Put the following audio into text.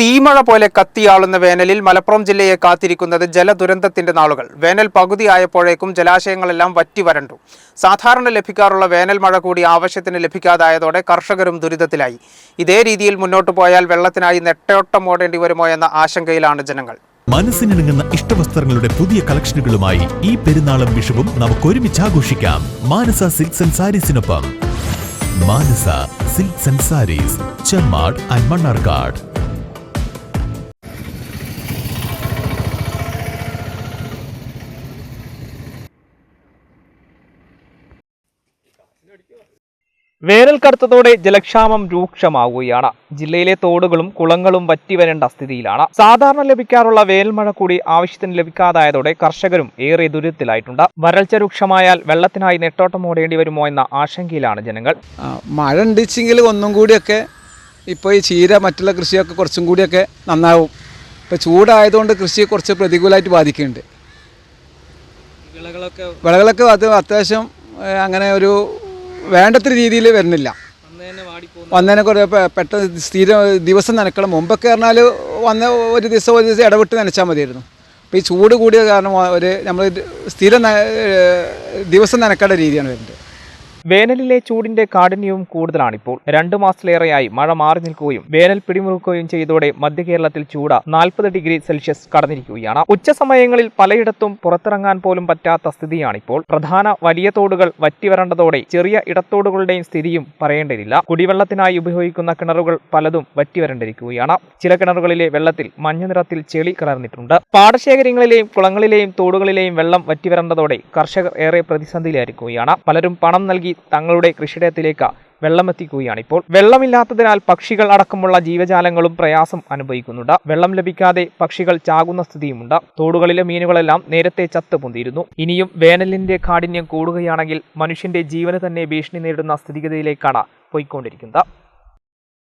തീമഴ പോലെ കത്തിയാളുന്ന വേനലിൽ മലപ്പുറം ജില്ലയെ കാത്തിരിക്കുന്നത് ജലദുരന്തത്തിന്റെ നാളുകൾ. വേനൽ പകുതിയായപ്പോഴേക്കും ജലാശയങ്ങളെല്ലാം വറ്റി വരണ്ടു. സാധാരണ ലഭിക്കാറുള്ള വേനൽ മഴ കൂടി ആവശ്യത്തിന് ലഭിക്കാതായതോടെ കർഷകരും ദുരിതത്തിലായി. ഇതേ രീതിയിൽ മുന്നോട്ടു പോയാൽ വെള്ളത്തിനായി നെട്ടയോട്ടം ഓടേണ്ടി വരുമോ എന്ന ആശങ്കയിലാണ് ജനങ്ങൾ. മനസ്സിനിണങ്ങുന്ന ഇഷ്ടവസ്ത്രങ്ങളുടെ പുതിയ കളക്ഷനുകളുമായി ഈ പെരുന്നാളും വിഷുവും നമുക്ക് ഒരുമിച്ച് ആഘോഷിക്കാം. Manasa silks and സാരീസിനൊപ്പം. Manasa silks and sarees Chemmad and Mannarkkad. വേനൽ കടുത്തതോടെ ജലക്ഷാമം രൂക്ഷമാവുകയാണ്. ജില്ലയിലെ തോടുകളും കുളങ്ങളും വറ്റിവരേണ്ട സ്ഥിതിയിലാണ്. സാധാരണ ലഭിക്കാറുള്ള വേനൽമഴ കൂടി ആവശ്യത്തിന് ലഭിക്കാതായതോടെ കർഷകരും ഏറെ ദുരിതത്തിലായിട്ടുണ്ട്. വരൾച്ച രൂക്ഷമായാൽ വെള്ളത്തിനായി നെട്ടോട്ടം ഓടേണ്ടി വരുമോ എന്ന ആശങ്കയിലാണ് ജനങ്ങൾ. മഴ ഉണ്ടിച്ചെങ്കിൽ ഒന്നും കൂടിയൊക്കെ ഇപ്പോൾ ഈ ചീര മറ്റുള്ള കൃഷിയൊക്കെ കുറച്ചും കൂടിയൊക്കെ നന്നാവും. ഇപ്പോൾ ചൂടായതുകൊണ്ട് കൃഷിയെ കുറച്ച് പ്രതികൂലമായിട്ട് ബാധിക്കുന്നുണ്ട്. വിളകളൊക്കെ വിളകളൊക്കെ അത് അത്യാവശ്യം അങ്ങനെ ഒരു വേണ്ടത്ര രീതിയിൽ വരുന്നില്ല. വന്നതിനെ കുറേ പെട്ടെന്ന് സ്ഥിരം ദിവസം നനക്കണം. മുമ്പൊക്കെ പറഞ്ഞാൽ വന്ന ഒരു ദിവസം ഒരു ദിവസം ഇടവിട്ട് നനച്ചാൽ മതിയായിരുന്നു. അപ്പോൾ ഈ ചൂട് കൂടിയ കാരണം ഒരു നമ്മൾ സ്ഥിരം ദിവസം നനക്കേണ്ട രീതിയാണ് വരുന്നത്. വേനലിലെ ചൂടിന്റെ കാഠിന്യവും കൂടുതലാണിപ്പോൾ. രണ്ടു മാസത്തിലേറെയായി മഴ മാറി നിൽക്കുകയും വേനൽ പിടിമുറുക്കുകയും ചെയ്തതോടെ മധ്യ കേരളത്തിൽ ചൂട് നാൽപ്പത് ഡിഗ്രി സെൽഷ്യസ് കടന്നിരിക്കുകയാണ്. ഉച്ചസമയങ്ങളിൽ പലയിടത്തും പുറത്തിറങ്ങാൻ പോലും പറ്റാത്ത സ്ഥിതിയാണിപ്പോൾ. പ്രധാന വലിയ തോടുകൾ വറ്റിവരേണ്ടതോടെ ചെറിയ ഇടത്തോടുകളുടെയും സ്ഥിതിയും പറയേണ്ടതില്ല. കുടിവെള്ളത്തിനായി ഉപയോഗിക്കുന്ന കിണറുകൾ പലതും വറ്റിവരേണ്ടിരിക്കുകയാണ് ചില കിണറുകളിലെ വെള്ളത്തിൽ മഞ്ഞ നിറത്തിൽ ചെളി കലർന്നിട്ടുണ്ട്. പാടശേഖരങ്ങളിലെയും കുളങ്ങളിലെയും തോടുകളിലെയും വെള്ളം വറ്റിവരേണ്ടതോടെ കർഷകർ ഏറെ പ്രതിസന്ധിയിലായിരിക്കുകയാണ്. പലരും പണം നൽകി തങ്ങളുടെ കൃഷിയിടത്തിലേക്ക് വെള്ളമെത്തിക്കുകയാണ്. ഇപ്പോൾ വെള്ളമില്ലാത്തതിനാൽ പക്ഷികൾ അടക്കമുള്ള ജീവജാലങ്ങളും പ്രയാസം അനുഭവിക്കുന്നുണ്ട്. വെള്ളം ലഭിക്കാതെ പക്ഷികൾ ചാകുന്ന സ്ഥിതിയുമുണ്ട്. തോടുകളിലെ മീനുകളെല്ലാം നേരത്തെ ചത്ത് പൊന്തിയിരുന്നു ഇനിയും വേനലിന്റെ കാഠിന്യം കൂടുകയാണെങ്കിൽ മനുഷ്യന്റെ ജീവന് തന്നെ ഭീഷണി നേരിടുന്ന സ്ഥിതിഗതിയിലേക്കാണ് പോയിക്കൊണ്ടിരിക്കുന്നത്.